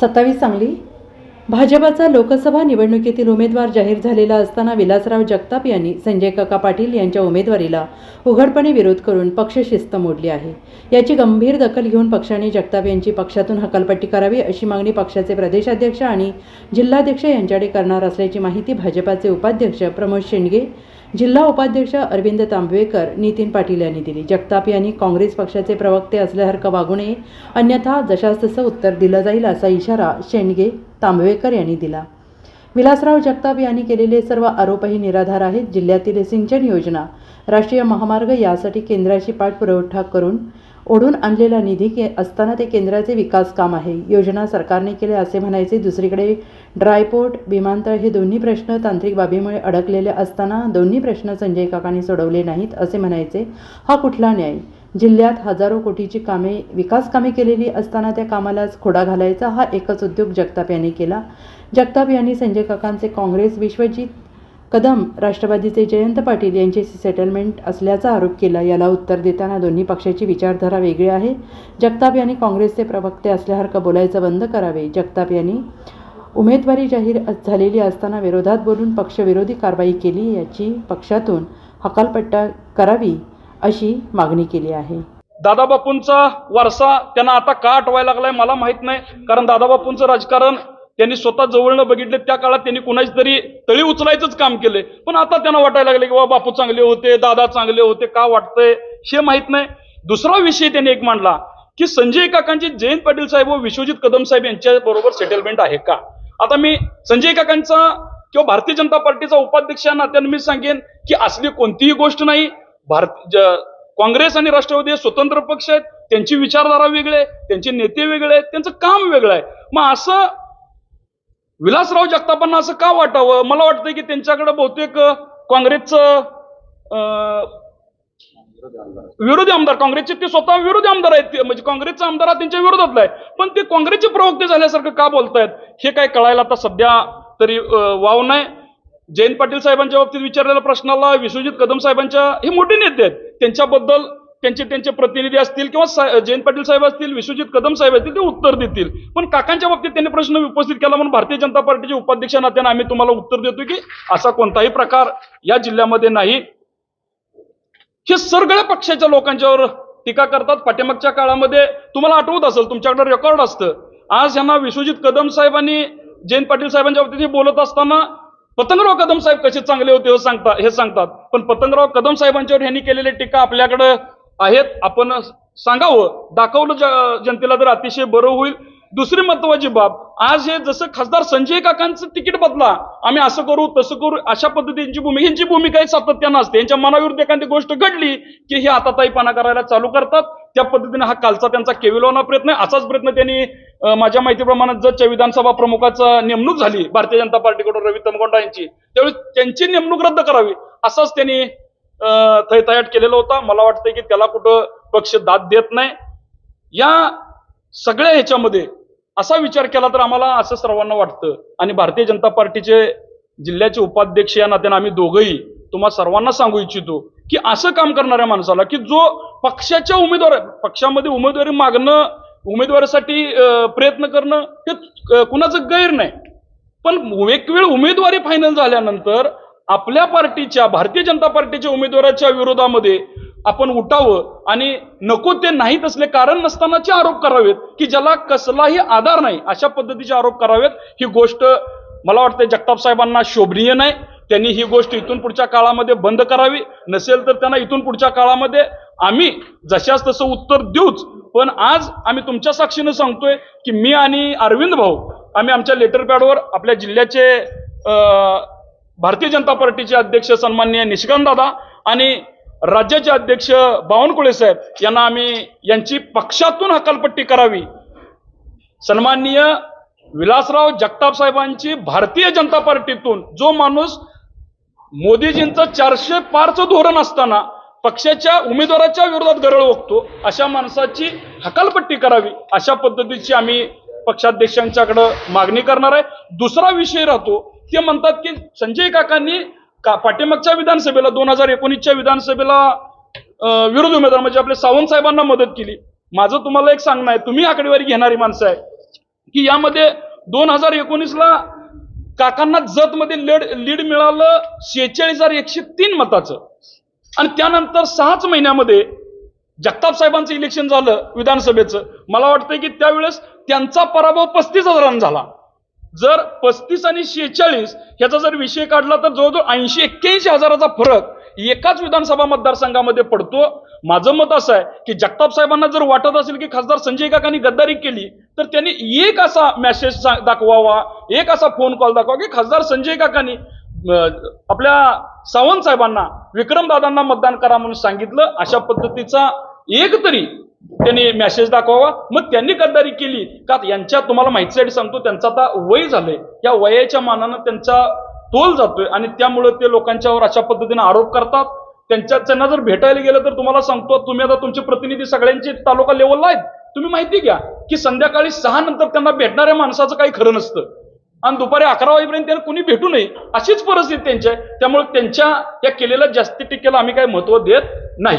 सत्तावीस सांगली भाजपाचा लोकसभा निवडणुकीतील उमेदवार जाहीर झालेला असताना विलासराव जगताप यांनी संजय काका पाटील यांच्या उमेदवारीला उघडपणे विरोध करून पक्षशिस्त मोडली आहे. याची गंभीर दखल घेऊन पक्षाने जगताप यांची पक्षातून हकालपट्टी करावी अशी मागणी पक्षाचे प्रदेशाध्यक्ष आणि जिल्हाध्यक्ष यांच्याकडे करणार असल्याची माहिती भाजपाचे उपाध्यक्ष प्रमोद शेंडगे जिल्हा उपाध्यक्ष अरविंद तांबवेकर नितीन पाटील यांनी दिली. जगताप यांनी काँग्रेस पक्षाचे प्रवक्ते असल्यासारखं वागू नये अन्यथा जशास तसं उत्तर दिलं जाईल असा इशारा शेंडगे तांबवेकर यांनी दिला. विलासराव जगताप यांनी केलेले सर्व आरोपही निराधार आहेत. जिल्ह्यातील सिंचन योजना राष्ट्रीय महामार्ग यासाठी केंद्राची पाठपुरवठा करून ओढून आणलेला निधी के असताना ते केंद्राचे विकास काम आहे. योजना सरकारने केले असे म्हणायचे दुसरीकडे ड्रायपोर्ट विमानतळ हे दोन्ही प्रश्न तांत्रिक बाबीमुळे अडकलेले असताना दोन्ही प्रश्न संजय काकांनी सोडवले नाहीत असे म्हणायचे. हा कुठला न्याय? जिल्ह्यात हजारो कोटीची कामे विकास कामे केलेली असताना त्या कामालाच खोडा घालायचा हा एकच उद्योग जगताप यांनी केला. जगताप यांनी संजय काकांचे काँग्रेस विश्वजित कदम राष्ट्रवादीचे जयंत पाटील यांच्याशी सेटलमेंट असल्याचा आरोप केला. याला उत्तर देताना दोन्ही पक्षाची विचारधारा वेगळी आहे. जगताप यांनी काँग्रेसचे प्रवक्ते असल्यासारखं बोलायचं बंद करावे. जगताप यांनी उमेदवारी जाहीर झालेली असताना विरोधात बोलून पक्षविरोधी कारवाई केली याची पक्षातून हकालपट्टा करावी अशी मागणी केली आहे. दादाबापूंचा वारसा त्यांना आता का आठवायला लागलाय मला माहीत नाही. कारण दादाबापूंचं राजकारण त्यांनी स्वतः जवळनं बघितले त्या काळात त्यांनी कुणाची तरी तळी उचलायचंच काम केले पण आता त्यांना वाटायला लागले की बाबा बापू चांगले होते दादा चांगले होते का वाटतंय? हे माहीत नाही. दुसरा विषय त्यांनी एक मांडला की संजय काकांची जयंत पाटील साहेब व विश्वजित कदम साहेब यांच्या बरोबर सेटलमेंट आहे का? आता मी संजय काकांचा किंवा भारतीय जनता पार्टीचा उपाध्यक्ष या नात्याने मी सांगेन की असली कोणतीही गोष्ट नाही. भारत काँग्रेस आणि राष्ट्रवादी हे स्वतंत्र पक्ष आहेत. त्यांची विचारधारा वेगळे त्यांचे नेते वेगळे आहेत त्यांचं काम वेगळं आहे. मग असं विलासराव जगतापांना असं का वाटावं? मला वाटतं की त्यांच्याकडे बहुतेक काँग्रेसचं विरोधी आमदार काँग्रेसचे ते स्वतः विरोधी आमदार आहेत. ते- म्हणजे काँग्रेसचा आमदार हा त्यांच्या विरोधातला आहे. पण ते काँग्रेसचे प्रवक्ते झाल्यासारखं का बोलतायत? हे काय कळायला आता सध्या तरी वाव नाही. जयंत पाटील साहेबांच्या बाबतीत विचारलेल्या प्रश्नाला विश्वजित कदम साहेबांच्या हे मोठे नेते आहेत. त्यांच्याबद्दल त्यांचे त्यांचे प्रतिनिधी असतील किंवा जयंत पाटील साहेब असतील विश्वजित कदम साहेब असतील ते उत्तर देतील. पण काकांच्या बाबतीत त्यांनी प्रश्न उपस्थित केला म्हणून भारतीय जनता पार्टीचे उपाध्यक्ष नात्याने आम्ही तुम्हाला उत्तर देतो की असा कोणताही प्रकार या जिल्ह्यामध्ये नाही. हे सगळ्या पक्षाच्या लोकांच्यावर टीका करतात. पाठीमागच्या काळामध्ये तुम्हाला आठवत असेल तुमच्याकडे रेकॉर्ड असतं. आज यांना विश्वजित कदम साहेबांनी जयंत पाटील साहेबांच्या बाबतीत हे बोलत असताना पतंगराव कदम साहेब कसे चांगले होते हे सांगता हे सांगतात. पण पतंगराव कदम साहेबांच्यावर यांनी केलेली टीका आपल्याकडं आहेत. आपण सांगावं दाखवलं जनतेला तर अतिशय बरं होईल. दुसरी महत्वाची बाब आज हे जसं खासदार संजय काकांचं तिकीट बदला आम्ही असं करू तसं करू अशा पद्धतीची भूमिका यांची भूमिका ही सातत्यानं असते. यांच्या मनाविरुद्ध एखादी गोष्ट घडली की हे आताताईपणा करायला चालू करतात. त्या पद्धतीने हा कालचा त्यांचा केविलवाना प्रयत्न आहे. असाच प्रयत्न त्यांनी माझ्या माहितीप्रमाणे जतच्या विधानसभा प्रमुखाचा नेमणूक झाली भारतीय जनता पार्टीकडून रवी तमगोंडा यांची त्यावेळी त्यांची नेमणूक रद्द करावी असाच त्यांनी थैथयाट केलेला होता. मला वाटतं की त्याला कुठं पक्ष दाद देत नाही. या सगळ्या ह्याच्यामध्ये असा विचार केला तर आम्हाला असं सर्वांना वाटतं. आणि भारतीय जनता पार्टीचे जिल्ह्याचे उपाध्यक्ष या नात्याने आम्ही दोघंही तुम्हा सर्वांना सांगू इच्छितो की असं काम करणाऱ्या माणसाला की जो पक्षाच्या उमेदवार पक्षामध्ये उमेदवारी मागणं उमेदवारीसाठी प्रयत्न करणं हे कुणाचं गैर नाही. पण एक वेळ उमेदवारी फायनल झाल्यानंतर आपल्या पार्टीच्या भारतीय जनता पार्टीच्या उमेदवाराच्या विरोधामध्ये आपण उठावं आणि नको ते नाहीत असले कारण नसतानाचे आरोप करावेत की ज्याला कसलाही आधार नाही अशा पद्धतीचे आरोप करावेत. ही गोष्ट मला वाटतं जगताप साहेबांना शोभनीय नाही. त्यांनी ही गोष्ट इथून पुढच्या काळामध्ये बंद करावी. नसेल तर त्यांना इथून पुढच्या काळामध्ये आम्ही जशास तसं उत्तर देऊच. पण आज आम्ही तुमच्या साक्षीनं सांगतोय की मी आणि अरविंद भाऊ आम्ही आमच्या लेटर पॅडवर आपल्या जिल्ह्याचे भारतीय जनता पार्टीचे अध्यक्ष सन्माननीय निशिकांत दादा आणि राज्याचे अध्यक्ष बावनकुळे साहेब यांना आम्ही यांची पक्षातून हकालपट्टी करावी. सन्माननीय विलासराव जगताप साहेबांची भारतीय जनता पार्टीतून जो माणूस मोदीजींचं चारशे पारचं धोरण असताना पक्षाच्या उमेदवाराच्या विरोधात गरळ ओकतो अशा माणसाची हकालपट्टी करावी अशा पद्धतीची आम्ही पक्षाध्यक्षांच्याकडं मागणी करणार आहे. दुसरा विषय राहतो ते म्हणतात की संजय काकांनी का पाठीमागच्या विधानसभेला दोन हजार एकोणीसच्या विधानसभेला विरोध विरोधी उमेदवार म्हणजे आपल्या सावंत साहेबांना मदत केली. माझं तुम्हाला एक सांगणं आहे तुम्ही आकडेवारी घेणारी माणसं आहे की यामध्ये दोन हजार एकोणीसला काकांना जतमध्ये लीड लीड मिळालं शेहेचाळीस हजार एकशे तीन मताचं. आणि त्यानंतर सहाच महिन्यामध्ये जगताप साहेबांचं इलेक्शन झालं विधानसभेचं. मला वाटतं की त्यावेळेस त्यांचा पराभव पस्तीस हजारांना झाला. जर पस्तीस आणि शेहेचाळीस ह्याचा जर विषय काढला तर जवळजवळ ऐंशी एक्क्याऐंशी हजाराचा फरक एकाच विधानसभा मतदारसंघामध्ये पडतो. माझं मत असं आहे की जगताप साहेबांना जर वाटत असेल की खासदार संजय काकांनी गद्दारी केली तर त्यांनी एक असा मेसेज दाखवावा एक असा फोन कॉल दाखवा की खासदार संजय काकांनी आपल्या सावंत साहेबांना विक्रमदादांना मतदान करा म्हणून सांगितलं. अशा पद्धतीचा एक तरी त्यांनी मेसेज दाखवावा. मग त्यांनी गद्दारी केली. का यांच्या तुम्हाला माहितीसाठी सांगतो त्यांचं आता वय झालंय. या वयाच्या मानानं त्यांचा तोल जातोय आणि त्यामुळे ते लोकांच्यावर अशा पद्धतीने आरोप करतात. त्यांच्या त्यांना जर भेटायला गेलं तर तुम्हाला सांगतो तुम्ही आता तुमचे प्रतिनिधी सगळ्यांचे तालुका लेवलला आहेत. तुम्ही माहिती घ्या की संध्याकाळी सहा नंतर त्यांना भेटणाऱ्या माणसाचं काही खरं नसतं. आणि दुपारी अकरा वाजेपर्यंत त्यांना कुणी भेटू नये अशीच परिस्थिती त्यांची आहे. त्यामुळे त्यांच्या या केलेल्या जास्ती टिकेला आम्ही काही महत्त्व देत नाही.